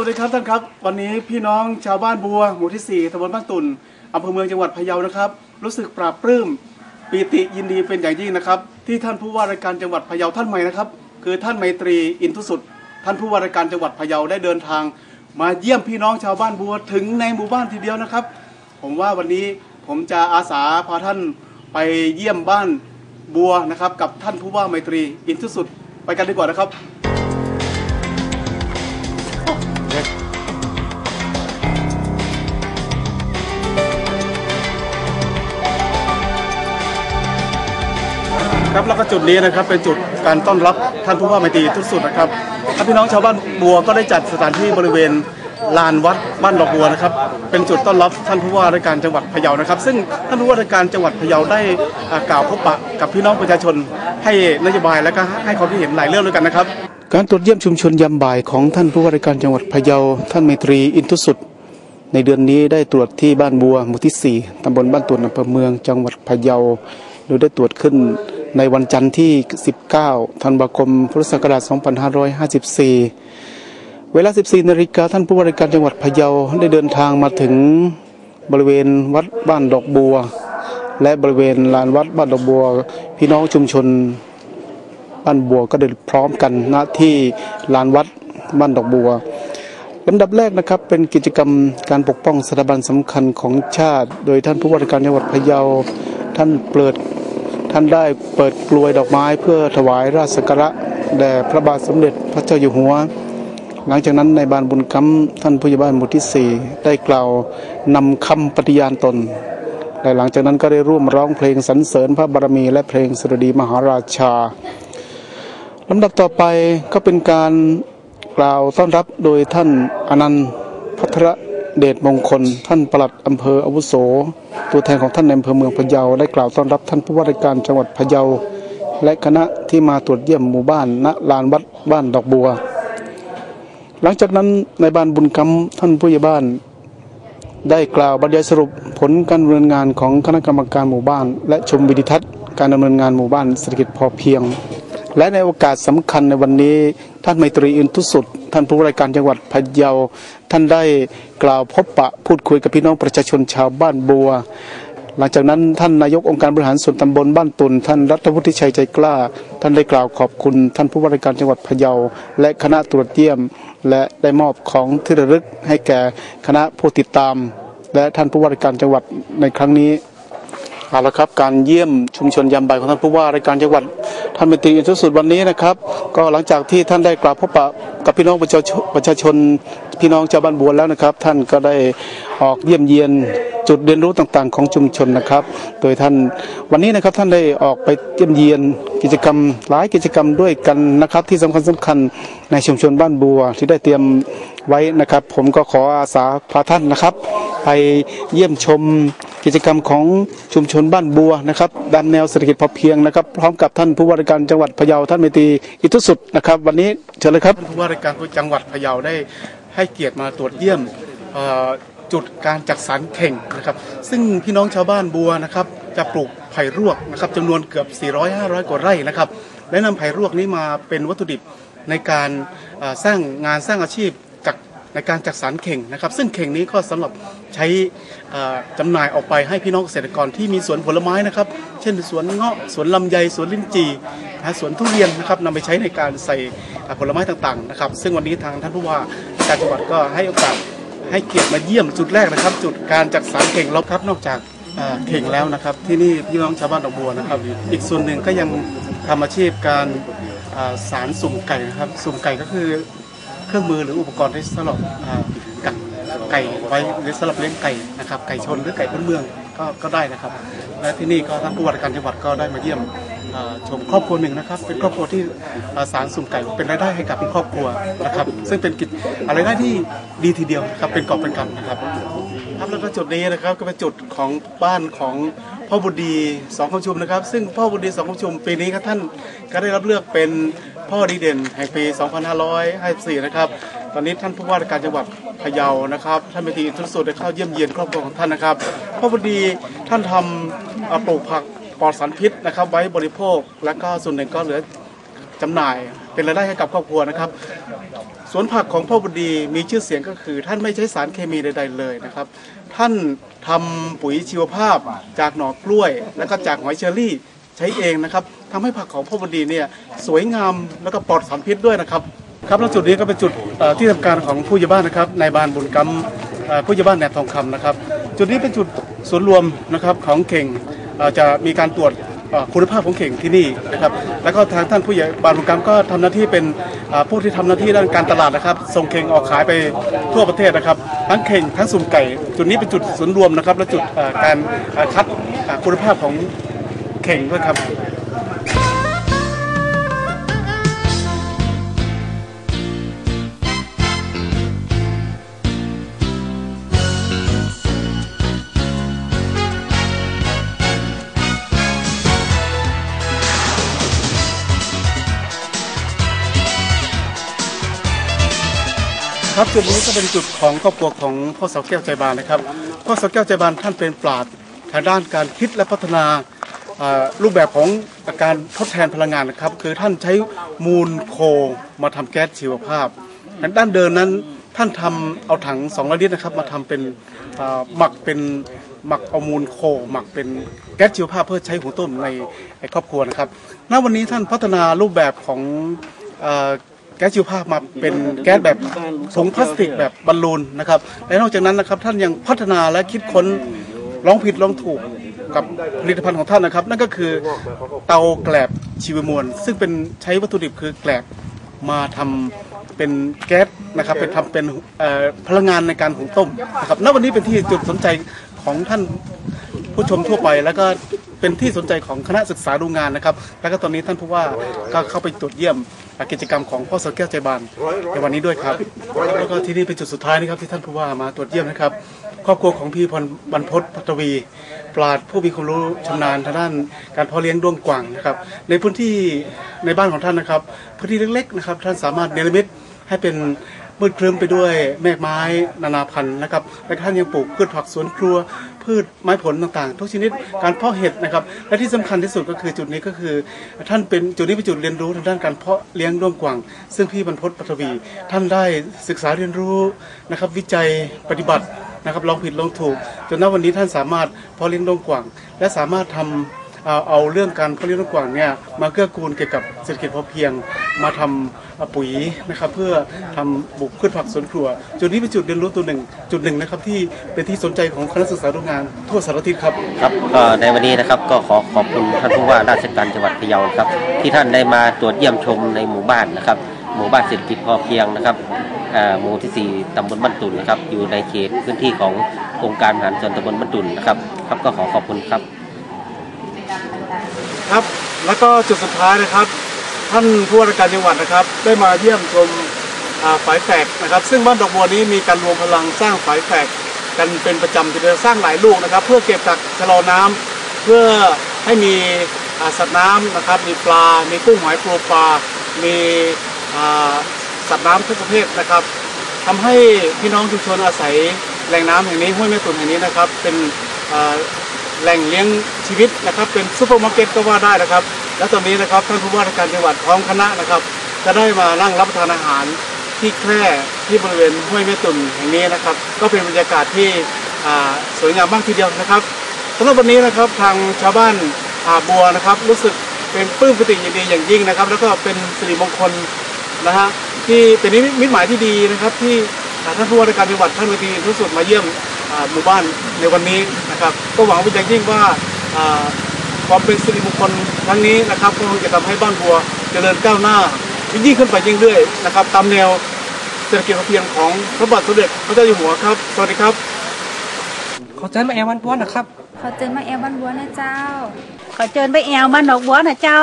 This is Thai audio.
สวัสดีครับท่านครับ วันนี้พี่น้องชาวบ้านบัว หมู่ที่ 4ตำบลบ้านตุ่นอำเภอเมืองจังหวัดพะเยานะครับ รู้สึกปราบปลื้มปีติยินดีเป็นอย่างยิ่งนะครับ ที่ท่านผู้ว่าราชการจังหวัดพะเยาท่านใหม่นะครับ คือท่านไมตรีอินทุสุด ท่านผู้ว่าราชการจังหวัดพะเยาได้เดินทาง มาเยี่ยมพี่น้องชาวบ้านบัวถึงในหมู่บ้านทีเดียวนะครับ ผมว่าวันนี้ผมจะอาสาพาท่านไปเยี่ยมบ้านบัวนะครับ กับท่านผู้ว่าไมตรีอินทุสุด ไปกันดีกว่านะครับ ครับแล้วก็จุดนี้นะครับเป็นจุดการต้อนรับท่านผู้ว่าไมตรีทุกสุดนะครับท่านพี่น้องชาวบ้านบัวก็ได้จัดสถานที่บริเวณลานวัดบ้านดอกบัวนะครับ เป็นจุดต้อนรับท่านผู้ว่าราชการจังหวัดพะเยานะครับ ซึ่งท่านผู้ว่าราชการจังหวัดพะเยาได้กล่าวพบปะกับพี่น้องประชาชนให้นโยบายและก็ให้ความคิดเห็นหลายเรื่องด้วยกันนะครับ การตรวจเยี่ยมชุมชนยามบ่ายของท่านผู้ว่าราชการจังหวัดพะเยาท่านไมตรีอินทุสุด ในเดือนนี้ได้ตรวจที่บ้านบัวหมู่ที่ 4 ตำบลบ้านตุนอำเภอเมืองจังหวัดพะเยาโดยได้ตรวจขึ้น ในวันจันทร์ที่ 19 ธันวาคม พุทธศักราช 2554 เวลา 14 นาฬิกาท่านผู้ว่าราชการจังหวัดพะเยาได้เดินทางมาถึงบริเวณวัดบ้านดอกบัว และบริเวณลานวัดบ้านดอกบัว พี่น้องชุมชนบ้านบัวก็เดินพร้อมกันณที่ลานวัดบ้านดอกบัวลำดับแรกนะครับเป็นกิจกรรมการปกป้องสถาบันสำคัญของชาติ โดยท่านผู้ว่าราชการจังหวัดพะเยาท่านเปิด ท่านได้เปิดกลวยดอกไม้เพื่อถวายราชสักการะแด่พระบาทสมเด็จพระเจ้าอยู่หัว หลังจากนั้นในบานบุญกำท่านผู้ใหญ่บ้านหมู่ที่สี่ได้กล่าวนำคำปฏิญาณตนและหลังจากนั้นก็ได้ร่วมร้องเพลงสรรเสริญพระบารมี และเพลงสดุดีมหาราชาลำดับต่อไปก็เป็นการกล่าวต้อนรับโดยท่านอนันต์พัทร เดชมงคล ท่านปลัดอำเภออาวุโส ตัวแทนของท่านในอำเภอเมืองพะเยาได้กล่าวต้อนรับท่านผู้ว่าราชการจังหวัดพะเยา และคณะที่มาตรวจเยี่ยมหมู่บ้านณลานวัดบ้านดอกบัว หลังจากนั้นในบ้านบุญกำท่านผู้ใหญ่บ้าน ได้กล่าวบรรยายสรุปผลการดำเนินงานของคณะกรรมการหมู่บ้าน และชมวิดีทัศน์การดำเนินงานหมู่บ้านเศรษฐกิจพอเพียง และในโอกาสสำคัญในวันนี้ ท่านไมตรีอินทุสุด ท่านผู้ว่าราชการจังหวัดพะเยา ท่านได้กล่าวพบปะพูดคุยกับพี่น้องประชาชนชาวบ้านบัว หลังจากนั้นท่านนายกองค์การบริหารส่วนตำบลบ้านตุน ท่านรัฐวุฒิชัยใจกล้า ท่านได้กล่าวขอบคุณ ท่านผู้ว่าราชการจังหวัดพะเยา และคณะตรวจเยี่ยม และได้มอบของที่ระลึกให้แก่คณะผู้ติดตาม และท่านผู้ว่าราชการจังหวัดในครั้งนี้เอาละครับการเยี่ยมชุมชนยามบ่ายของท่านผู้ว่าราชการจังหวัด ท่านเป็นตรีอินทรสุดวันนี้นะครับ ก็หลังจากที่ท่านได้กล่าวพบปะกับพี่น้องประชาชนประชาชนพี่น้องชาวบ้านบัวแล้วนะครับ ท่านก็ได้ออกเยี่ยมเยียนจุดเรียนรู้ต่างๆ ของชุมชนนะครับ โดยท่านวันนี้นะครับท่านได้ออกไปเยี่ยมเยียนกิจกรรมหลายกิจกรรมด้วยกันนะครับ ที่สำคัญสคัญในชุมชนบ้านบัวที่ได้เตรียม ไว้นะครับ ผมก็ขออาสาพาท่านนะครับ ไปเยี่ยมชมกิจกรรมของชุมชนบ้านบัวนะครับดันแนวเศรษฐกิจพอเพียงนะครับ พร้อมกับท่านผู้ว่าราชการจังหวัดพะเยาท่านเมตีอิทุสุดนะครับ วันนี้เชิญเลยครับท่านผู้ว่าราชการจังหวัดพะเยาได้ให้เกียรติมาตรวจเยี่ยมจุดการจักสารเข่งนะครับ ซึ่งพี่น้องชาวบ้านบัวนะครับ จะปลูกไผ่รวกนะครับจำนวนเกือบ 400-500 กว่าไร่นะครับและนำไผ่รวกนี้มาเป็นวัตถุดิบในการสร้างงานสร้างอาชีพ ในการจักสารเข่งนะครับ ซึ่งเข่งนี้ก็สำหรับใช้เอ่อจำหน่ายออกไปให้พี่น้องเกษตรกรที่มีสวนผลไม้นะครับ เช่นสวนเงาะสวนลำไยสวนลิ้นจี่นะสวนทุเรียนนะครับนำไปใช้ในการใส่ผลไม้ต่างๆนะครับ ซึ่งวันนี้ทางท่านผู้ว่าการจังหวัดก็ให้โอกาสให้เกียรติมาเยี่ยมจุดแรกนะครับ จุดการจัดสรรเข่งลบครับนอกจากเข่งแล้วนะครับ ที่นี่พี่น้องชาวบ้านดอกบัวนะครับ อีกส่วนหนึ่งก็ยังทำอาชีพการสารสุ่มไก่นะครับ สุ่มไก่ก็คือ เครื่องมือหรืออุปกรณ์ที่สำหรับกักไก่ไว้หรือสำหรับเลี้ยงไก่นะครับไก่ชนหรือไก่พื้นเมืองก็ก็ได้นะครับ และที่นี่ก็ท่านผู้ว่าการจังหวัดก็ได้มาเยี่ยมชมครอบครัวหนึ่งนะครับ เป็นครอบครัวที่สารสุ่มไก่เป็นรายได้ให้กับครอบครัวนะครับ ซึ่งเป็นกิจอะไรได้ที่ดีทีเดียวครับเป็นกอบเป็นกำนะครับครับแล้วก็จุดนี้นะครับก็เป็นจุดของบ้านของพ่อบุตรดีสองคำชุมนะครับ ซึ่งพ่อบุตรดีสองคำชุมปีนี้ครับท่านก็ได้รับเลือกเป็น พ่อดีเด่นแห่งปี 2554 นะครับ ตอนนี้ท่านผู้ว่าราชการจังหวัดพะเยานะครับท่านเมธีอินทรสุดได้เข้าเยี่ยมเยียนครอบครัวของท่านนะครับพ่อบุตรดีท่านทำปลูกผักปลอดสารพิษนะครับ ไว้บริโภคแล้วก็ส่วนหนึ่งก็เหลือจำหน่ายเป็นรายได้ให้กับครอบครัวนะครับสวนผักของพ่อบุดีมีชื่อเสียงก็คือ ท่านไม่ใช้สารเคมีใดๆเลยนะครับ ท่านทำปุ๋ยชีวภาพจากหน่อกล้วย แล้วก็จากหอยเชอรี่ ใช้เองนะครับทำให้ผักของพ่อบุดีเนี่ยสวยงามแล้วก็ปลอดสารพิษด้วยนะครับครับแล้วจุดนี้ก็เป็นจุดที่ทำการของผู้ใหญ่บ้านนะครับนายบานบุญกำผู้ใหญ่บ้านแหนบทองคำนะครับ จุดนี้เป็นจุดศูนย์รวมนะครับของเข่งจะมีการตรวจคุณภาพของเข่งที่นี่นะครับ แล้วก็ทางท่านผู้ใหญ่บานบุญกำก็ทำหน้าที่เป็นผู้ที่ทำหน้าที่ด้านการตลาดนะครับ ส่งเข่งออกขายไปทั่วประเทศนะครับ ทั้งเข่งทั้งสุ่มไก่ จุดนี้เป็นจุดศูนย์รวมนะครับ และจุดการคัดคุณภาพของ ข่งด้วยครับครับจุดนี้ก็เป็นจุดของครอบครัวของพ่อเสาแก้วใจบานนะครับพ่อเสาแก้วใจบานท่านเป็นปราชญ์ทางด้านการคิดและพัฒนาอ่า รูปแบบของการทดแทนพลังงานนะครับ คือท่านใช้มูลโคมาทำแก๊สชีวภาพด้านเดินนั้นท่านทำเอาถัง2ลิตรนะครับ มาทำเป็นหมักเป็นหมักเอามูลโคหมักเป็นแก๊สชีวภาพเพื่อใช้หุงต้มในในครอบครัวนะครับณวันนี้ท่านพัฒนารูปแบบของอแก๊สชีวภาพมาเป็นแก๊สแบบถุงพลาสติกแบบบอลลูนนะครับและนอกจากนั้นนะครับท่านยังพัฒนาและคิดค้นลองผิดลองถูก กับผลิตภัณฑ์ของท่านนะครับ นั่นก็คือเตาแกลบชีวมวล ซึ่งเป็นใช้วัตถุดิบคือแกลบมาทำเป็นแก๊สนะครับเป็นทำเป็นเอ่อพลังงานในการหุงต้มนะครับณวันนี้เป็นที่จุดสนใจของท่านผู้ชมทั่วไปแล้วก็เป็นที่สนใจของคณะศึกษาดูงานนะครับ แล้วก็ตอนนี้ท่านผู้ว่าก็เข้าไปตรวจเยี่ยมกิจกรรมของพ่อเสาแก้วใจบานในวันนี้ด้วยครับ แล้วก็ที่นี่เป็นจุดสุดท้ายนะครับที่ท่านผู้ว่ามาตรวจเยี่ยมนะครับ ครอบครัวของพี่พรบรรพตพัทวี ปราดผู้มีความรู้ชำนาญทางด้านการเพาะเลี้ยงด้วงกวางนะครับ ในพื้นที่ในบ้านของท่านนะครับ พื้นที่เล็กๆนะครับ ท่านสามารถเนรมิตให้เป็นมืดครึ้มไปด้วยแมกไม้นานาพันธุ์นะครับ และท่านยังปลูกพืชผักสวนครัว พืชไม้ผลต่างๆ ทุกชนิด การเพาะเห็ดนะครับ และที่สำคัญที่สุดก็คือจุดนี้ก็คือ ท่านเป็นจุดนี้เป็นจุดเรียนรู้ทางด้านการเพาะเลี้ยงด้วงกวาง ซึ่งพี่บรรพตปัทวี ท่านได้ศึกษาเรียนรู้นะครับ วิจัยปฏิบัติ นะครับลองผิดลองถูก จนณวันนี้ท่านสามารถเพาะเลี้ยงดงกว่าง และสามารถทำเอาเอาเรื่องการเพาะเลี้ยงนกกว่างเนี่ยมาเกื้อกูลเกี่ยวกับเศรษฐกิจพอเพียงมาทำปุ๋ยนะครับเพื่อทำบุกพืชผักสวนครัว จุดนี้เป็นจุดเรียนรู้ตัวหนึ่งจุดหนึ่งนะครับที่เป็นที่สนใจของคณะศึกษาดูงานทั่วสารทิศครับครับในวันนี้นะครับก็ขอขอบคุณท่านผู้ว่าราชการจังหวัดพะเยานะครับที่ท่านได้มาตรวจเยี่ยมชมในหมู่บ้านนะครับ หมู่บ้านเศรษฐกิจพอเพียงนะครับ หมู่ที่ 4 ตำบลบ้านตุ่นนะครับ อยู่ในเขตพื้นที่ขององค์การบริหารส่วนตำบลบ้านตุ่นนะครับ ครับก็ขอขอบคุณครับ ครับ แล้วก็จุดสุดท้ายนะครับ ท่านผู้ว่าราชการจังหวัดนะครับ ได้มาเยี่ยมชมฝายแฝกนะครับ ซึ่งบ้านดอกบัวนี้มีการรวมพลังสร้างฝายแฝกกันเป็นประจำจะสร้างหลายลูกนะครับ เพื่อเก็บกักชะลอน้ำเพื่อให้มีสัตว์น้ำนะครับ มีปลา มีกุ้งหอยปูปลา มี สัตว์น้ำทุกประเภทนะครับทำให้พี่น้องชุมชนอาศัยแหล่งน้ำแห่งนี้ห้วยแม่ตุ่นแห่งนี้นะครับ เป็นแหล่งเลี้ยงชีวิตนะครับ เป็นซูเปอร์มาร์เก็ตก็ว่าได้นะครับ และตอนนี้นะครับท่านผู้ว่าราชการจังหวัดพร้อมคณะนะครับ จะได้มานั่งรับประทานอาหารที่แคร่ที่บริเวณห้วยแม่ตุ่นแห่งนี้นะครับ ก็เป็นบรรยากาศที่สวยงามมากทีเดียวนะครับสำหรับวันนี้นะครับทางชาวบ้านอ่าบัวนะครับ รู้สึกเป็นปลื้มปิติยินดีอย่างยิ่งนะครับ แล้วก็เป็นสิริมงคลนะฮะ ที่เป็นนิมิตหมายที่ดีนะครับ ที่อ่าท่านผู้ว่าราชการจังหวัดท่านเวทีทุสุดมาเยี่ยมอ่าหมู่บ้านในวันนี้นะครับ ก็หวังเป็นอย่างยิ่งว่าอ่าความเป็นสิริมงคลครั้งนี้นะครับก็คงจะทำให้บ้านบัวเจริญก้าวหน้ายิ่งขึ้นไปยิ่งเรื่อยๆนะครับ ตามแนวเศรษฐกิจพอเพียงของพระบาทสมเด็จพระเจ้าอยู่หัวครับ สวัสดีครับ ขอเชิญมาแอร์วันป้วนนะครับ ขอเจอมาแอลบ้านบัวนะเจ้า ขอเชิญไปแอวบ้านดอกบัวนะเจ้า